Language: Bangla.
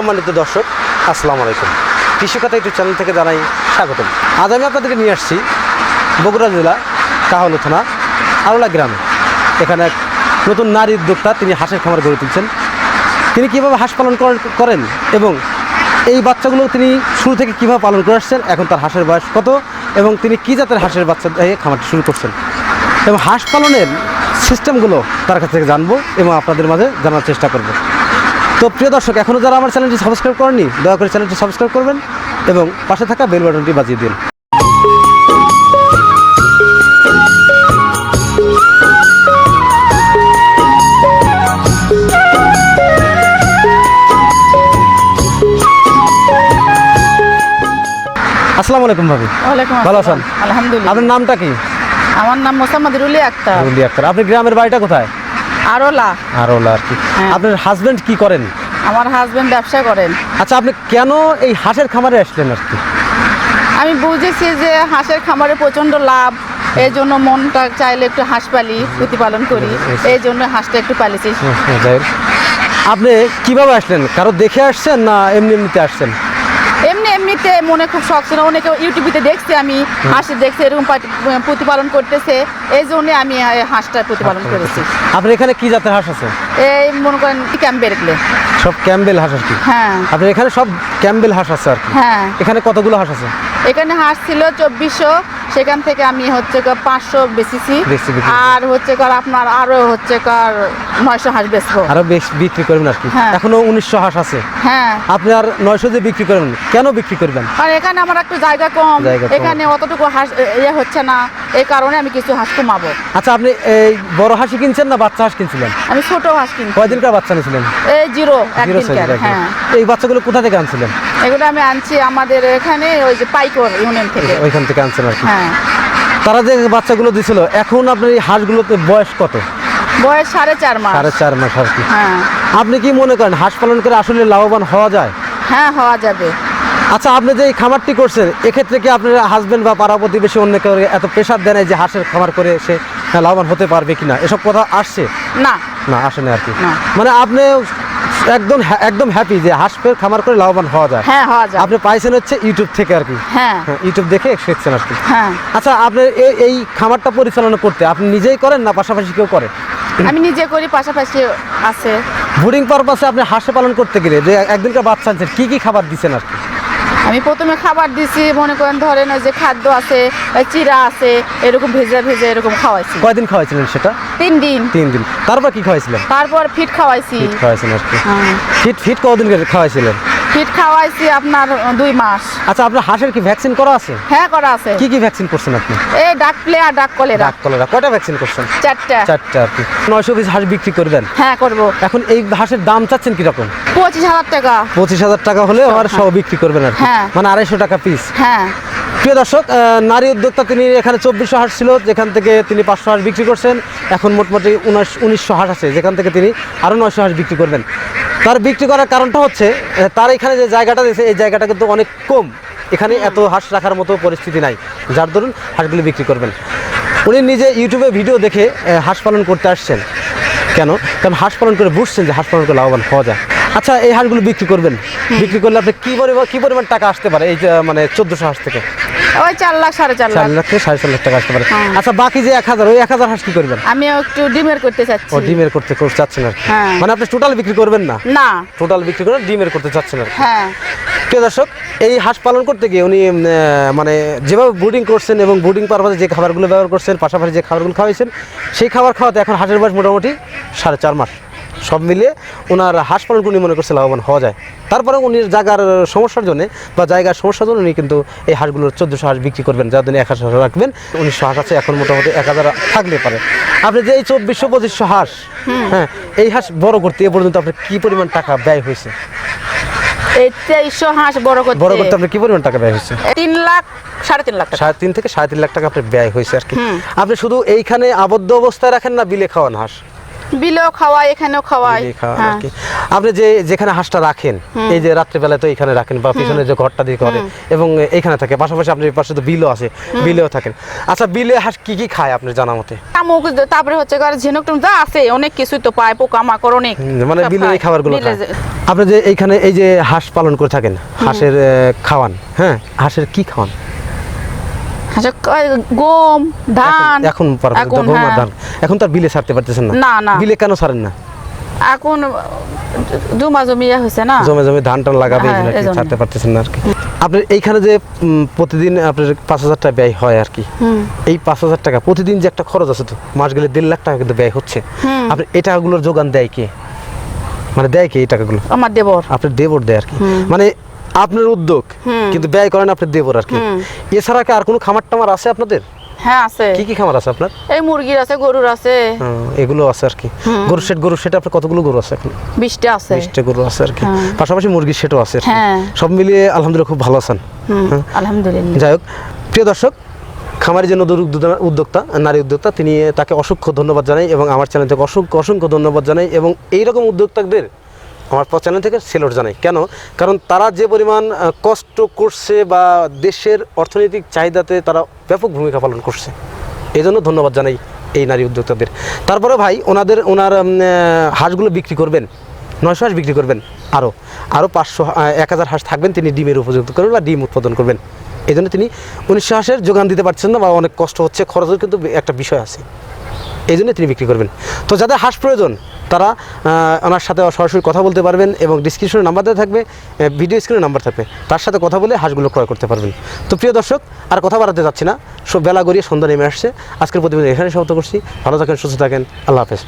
সম্মানিত দর্শক, আসসালামু আলাইকুম। কৃষিকথা ইউটিউব চ্যানেল থেকে জানাই স্বাগতম। আজ আমি আপনাদেরকে নিয়ে আসছি বগুড়া জেলা কাহল থানা, আরোলা গ্রামে। এখানে এক নতুন নারী উদ্যোক্তা, তিনি হাঁসের খামার গড়ে তুলছেন। তিনি কীভাবে হাঁস পালন করেন- করেন এবং এই বাচ্চাগুলো তিনি শুরু থেকে কীভাবে পালন করে আসছেন, এখন তার হাঁসের বয়স কত এবং তিনি কী জাতের হাঁসের বাচ্চা দিয়ে খামারটি শুরু করছেন? এবং হাঁস পালনের সিস্টেমগুলো তার কাছ থেকে জানব এবং আপনাদের মাঝে জানার চেষ্টা করব। তো প্রিয় দর্শক এখনও যারা আমার চ্যানেলটি সাবস্ক্রাইব করেনি দয়া করে চ্যানেলটি সাবস্ক্রাইব করবেন এবং পাশে থাকা বেল বাটনটি বাজিয়ে দিন। আসসালামু আলাইকুম ভাবি। ভালো। আছেন? আলহামদুলিল্লাহ। আপনার নামটা কি? আমার নাম মোসাম্মদ রুলি আক্তার। রুলি আক্তার। আপনি গ্রামের বাড়িটা কোথায়? আরোলা আরোলা আর কি। হ্যাঁ। আপনার হাজবেন্ড কি করেন? আমার হাজবেন্ড ব্যবসা করেন। আচ্ছা আপনি কেন এই হাঁসের খামারে আসলেন আর কি? আমি বুঝেছি যে হাঁসের খামারে প্রচণ্ড লাভ এই জন্য মনটা চাইলে একটু হাঁস পালি প্রতিপালন করি এই জন্য হাঁসটা একটু পালিছি আপনি কীভাবে আসলেন? কারও দেখে আসছেন না এমনি এমনিতে আসছেন? এমনিতে মনে খুব শখ ছিল। অনেকে ইউটিউবে দেখছে আমি হাঁসে দেখছে এরকম প্রতিপালন করতেছে। এই জন্য আমি হাঁসটা প্রতিপালন করেছি। আপনার এখানে কি জাতের হাঁস আছে? এই মনে করেন ক্যাম্পের এগুলো। সব ক্যাম্বেল হাঁস আর কি? হ্যাঁ। আপনার এখানে সব ক্যাম্বেল হাঁস আছে আর কি? হ্যাঁ। এখানে কতগুলো হাঁস আছে? এখানে হাঁস ছিল চব্বিশশো সেখান থেকে আমি হচ্ছে পাঁচশো বেচেছি। আর হচ্ছে কর আপনার আরও হচ্ছে কর নয়শো হাঁস বেচবো। আরও বেশ বিক্রি করবেন আর কি। হ্যাঁ। এখনও উনিশশো হাঁস আছে। হ্যাঁ। আপনি আর নয়শো দিয়ে বিক্রি করবেন কেন বিক্রি করবেন? আর এখানে আমার একটু জায়গা কম। এখানে অতটুকু হাঁস ইয়ে হচ্ছে না। এই কারণে আমি কিছু হাঁস কমাবো। আচ্ছা আপনি এই বড় হাঁসি কিনছেন না বাচ্চা হাঁস কিনছিলেন? আমি ছোট হাঁস কিনছি। কয়দিনকার বাচ্চা নিয়েছিলেন? এই জিরো হ্যাঁ। এই বাচ্চাগুলো কোথা থেকে আনছিলেন? এগুলো আমি আনছি আমাদের এখানে ওই যে পাইকর ইউনিয়ন থেকে। ওইখান থেকে আনছেন আর কি। হ্যাঁ। তারা যে বাচ্চাগুলো দিছিল এখন আপনার এই হাঁসগুলোতে বয়স কত? বয়স সাড়ে চার মাস। সাড়ে চার মাস আর কি। হ্যাঁ। আপনি কি মনে করেন হাঁস পালন করে আসলে লাভবান হওয়া যায়? হ্যাঁ হওয়া যাবে। আচ্ছা আপনি যে এই খামারটি করছেন এক্ষেত্রে কি আপনার হাজবেন্ড বা পাড়া প্রতিবেশী অন্য কেউ এত প্রেশার দেন যে হাঁসের খামার করে সে হ্যাঁ, লাভবান হতে পারবে কিনা? এসব কথা আসছে? না। না আসে না আর কি। মানে আপনি একদম হ্যা- একদম হ্যাপি যে হাঁস পেয়ে খামার করে লাভবান হওয়া যায়। হ্যাঁ হওয়া যাবে আপনি পাইছেন হচ্ছে ইউটিউব থেকে আর কি। হ্যাঁ। হ্যাঁ, ইউটিউব দেখে শিখছেন আর কি। হ্যাঁ। আচ্ছা আপনি এই এই খামারটা পরিচালনা করতে আপনি নিজেই করেন না পাশাপাশি কেউ করে? আমি নিজে করি পাশাপাশি আছে। ব্রিডিং পারপাসে আপনি হাঁসে পালন করতে গেলে যে একদিনকার বাচ্চা আনছেন কি কি খাবার দিচ্ছেন আর কি? আমি প্রথমে খাবার দিছি মনে করেন ধরেন ওই যে খাদ্য আছে চিরা আছে এরকম ভেজে ভেজে এরকম খাওয়াইছি। কয়দিন খাওয়াইছিলেন সেটা? তিন দিন। তিন দিন। তারপর কি খাওয়াইছিলেন? তারপর ফিট খাওয়াইছি। ফিট হ্যাঁ। ফিট ফিট কতদিন খাওয়াইছিলেন? ফিট খাওয়াইছি আপনার দুই মাস। আচ্ছা আপনার হাঁসের কি ভ্যাকসিন করা আছে? হ্যাঁ করা আছে। কি কি ভ্যাকসিন করছেন আপনি? এই ডাক প্লেয়ার ডাক কলেরা। ডাক কলেরা। কয়টা ভ্যাকসিন করছেন? চারটা। চারটা আর কি। নয়শো পিস হাঁস বিক্রি করবেন হ্যাঁ করব। এখন এই হাঁসের দাম চাচ্ছেন কীরকম? পঁচিশ হাজার টাকা। পঁচিশ হাজার টাকা হলে আমার সব বিক্রি করবেন আর হ্যাঁ। মানে আড়াইশো টাকা পিস হ্যাঁ। প্রিয় দর্শক নারী উদ্যোক্তা তিনি এখানে চব্বিশশো হাঁস ছিল যেখান থেকে তিনি পাঁচশো হাঁস বিক্রি করছেন। এখন মোটামুটি উনিশ উনিশশো হাঁস আছে যেখান থেকে তিনি আরও নয়শো হাঁস বিক্রি করবেন। তার বিক্রি করার কারণটা হচ্ছে তার এখানে যে জায়গাটা দিয়েছে এই জায়গাটা কিন্তু অনেক কম। এখানে এত হাঁস রাখার মতো পরিস্থিতি নাই যার দরুন হাঁসগুলি বিক্রি করবেন। উনি নিজে ইউটিউবে ভিডিও দেখে হাঁস পালন করতে আসছেন। কেন? কারণ হাঁস পালন করে বুঝছেন যে হাঁস পালন করে লাভবান হওয়া যায়। আচ্ছা এই হাঁসগুলো বিক্রি করবেন। বিক্রি করলে আপনি কি পরিমাণ কি পরিমাণ টাকা আসতে পারে এই মানে চোদ্দোশো হাঁস থেকে? ওই চার লাখ সাড়ে চার চার লাখ। লাখ থেকে সাড়ে চার লাখ টাকা আসতে পারে। হ্যাঁ। আচ্ছা বাকি যে এক হাজার ওই এক হাজার হাঁস কি করবেন? আমি একটু ডিমের করতে ও ডিমের করতে চাচ্ছেন আর হ্যাঁ। মানে আপনি টোটাল বিক্রি করবেন না? না। টোটাল বিক্রি করে ডিমের করতে চাচ্ছেন আর। হ্যাঁ। প্রিয় দর্শক এই হাঁস পালন করতে গিয়ে উনি মানে যেভাবে ব্রুডিং করছেন এবং ব্রুডিং পারপাসে যে খাবারগুলো ব্যবহার করছেন পাশাপাশি যে খাবারগুলো খাওয়াইছেন সেই খাবার খাওয়াতে এখন হাঁসের বয়স মোটামুটি সাড়ে চার মাস। সব মিলিয়ে ওনার হাঁস পালন উনি মনে করছে লাভবান হওয়া যায়। তারপরে উনি জায়গার সমস্যার জন্য বা জায়গার সমস্যার জন্য উনি কিন্তু এই হাঁসগুলোর চোদ্দোশো হাঁস বিক্রি করবেন যার জন্য এক হাজার রাখবেন। উনিশশো হাঁস আছে এখন মোটামুটি এক হাজার থাকলে পারে। আপনি যে এই চব্বিশশো পঁচিশশো হাঁস হ্যাঁ এই হাঁস বড় করতে এ পর্যন্ত আপনার কি পরিমাণ টাকা ব্যয় হয়েছে? এই তেইশশো হাঁস বড় করতে বড় করতে আপনার কি পরিমাণ টাকা ব্যয় হয়েছে? তিন লাখ সাড়ে তিন লাখ সাড়ে তিন থেকে সাড়ে তিন লাখ টাকা আপনার ব্যয় হয়েছে আর কি। আপনি শুধু এইখানে আবদ্ধ অবস্থায় রাখেন না বিলে খাওয়ান হাঁস? বিলেও খাওয়াই এখানেও খাওয়াই বিলে হ্যাঁ। আপনি যে যেখানে হাঁসটা রাখেন এই যে তো এখানে রাখেন বা পিছনে যে ঘরটা দিয়ে করে এবং এইখানে থাকে পাশাপাশি আপনার পাশে তো বিলও আছে বিলেও থাকেন। আচ্ছা বিলে হাঁস কি কি খায় আপনার জানা মতে? তারপরে হচ্ছে ঝিনুক যা আছে অনেক কিছুই তো পায় পোকা মাকড় অনেক মানে বিলের এই খাবারগুলো আপনি যে এইখানে এই যে হাঁস পালন করে থাকেন হাঁসের খাওয়ান হ্যাঁ? হাঁসের কি খাওয়ান? আচ্ছা, গম ধান? এখন- এখন হ্যাঁ। ধান। এখন তো বিলে ছাড়তে পারতেছেন না। না, না। বিলে কেন ছাড়েন না? এখন জমা হয়েছে না? জমে জমে ধান টান লাগাবে হ্যাঁ। ছাড়তে পারতেছেন না আর কি। আপনার এইখানে যে প্রতিদিন আপনার পাঁচ হাজার টাকা ব্যয় হয় আর কি। এই পাঁচ হাজার টাকা প্রতিদিন যে একটা খরচ আছে তো মাস গেলে দেড় লাখ টাকা কিন্তু ব্যয় হচ্ছে। আপনি এই টাকাগুলোর যোগান দেয় কে? মানে দেয় কে এই টাকাগুলো? আমার দেবর। আপনার দেবর দেয় আর কি। মানে আপনার উদ্যোগ কিন্তু ব্যয় করেন আপনার দেবর আর কি। এছাড়া কি আর কোনো খামার টামার আছে আপনাদের? হ্যাঁ আছে। কি কি খামার আছে আপনার? এই মুরগির আছে গরুর আছে। হুম, এগুলো আছে আর কি। আপনার কতগুলো গরু আছে এখন? বিশটা আছে। বিশটা গরু আছে আর কি। হ্যাঁ। পাশাপাশি মুরগির সেটও আছে হ্যাঁ। সব মিলিয়ে আলহামদুলিল্লাহ খুব ভালো আছেন। হ্যাঁ। আলহামদুলিল্লাহ। যাই হোক প্রিয় দর্শক খামারি যে নদীর উদ্যোক্তা নারী উদ্যোক্তা তিনি তাকে অসংখ্য ধন্যবাদ জানাই এবং আমার চ্যানেল থেকে অসংখ্য অসংখ্য ধন্যবাদ জানাই এবং এইরকম উদ্যোক্তাদের আমার চ্যানেল থেকে সেলট জানাই। কেন? কারণ তারা যে পরিমাণ কষ্ট করছে বা দেশের অর্থনৈতিক চাহিদাতে তারা ব্যাপক ভূমিকা পালন করছে। এই জন্য ধন্যবাদ জানাই এই নারী উদ্যোক্তাদের। তারপরে ভাই, ওনাদের, ওনার হাঁসগুলো বিক্রি করবেন। নয়শো হাঁস বিক্রি করবেন আরও আরও পাঁচশো এক হাজার হাঁস থাকবেন তিনি ডিমের উপযুক্ত করবেন বা ডিম উৎপাদন করবেন। এই জন্য তিনি উনিশশো হাঁসের যোগান দিতে পারছেন না বা অনেক কষ্ট হচ্ছে, খরচের কিন্তু একটা বিষয় আছে। এই জন্য তিনি বিক্রি করবেন। তো যাদের হাঁস প্রয়োজন তারা ওনার সাথে সরাসরি কথা বলতে পারবেন এবং ডিসক্রিপশনে নাম্বার দেওয়া থাকবে ভিডিও স্ক্রিনে নাম্বার থাকবে। তার সাথে কথা বলে হাঁসগুলো ক্রয় করতে পারবেন। তো প্রিয় দর্শক, আর কথা বাড়াতে যাচ্ছি না। সব বেলা গড়িয়ে সন্ধ্যা নেমে আসছে। আজকের প্রতিবেদন এখানে সমাপ্ত করছি। ভালো থাকেন, সুস্থ থাকেন। আল্লাহ হাফেজ।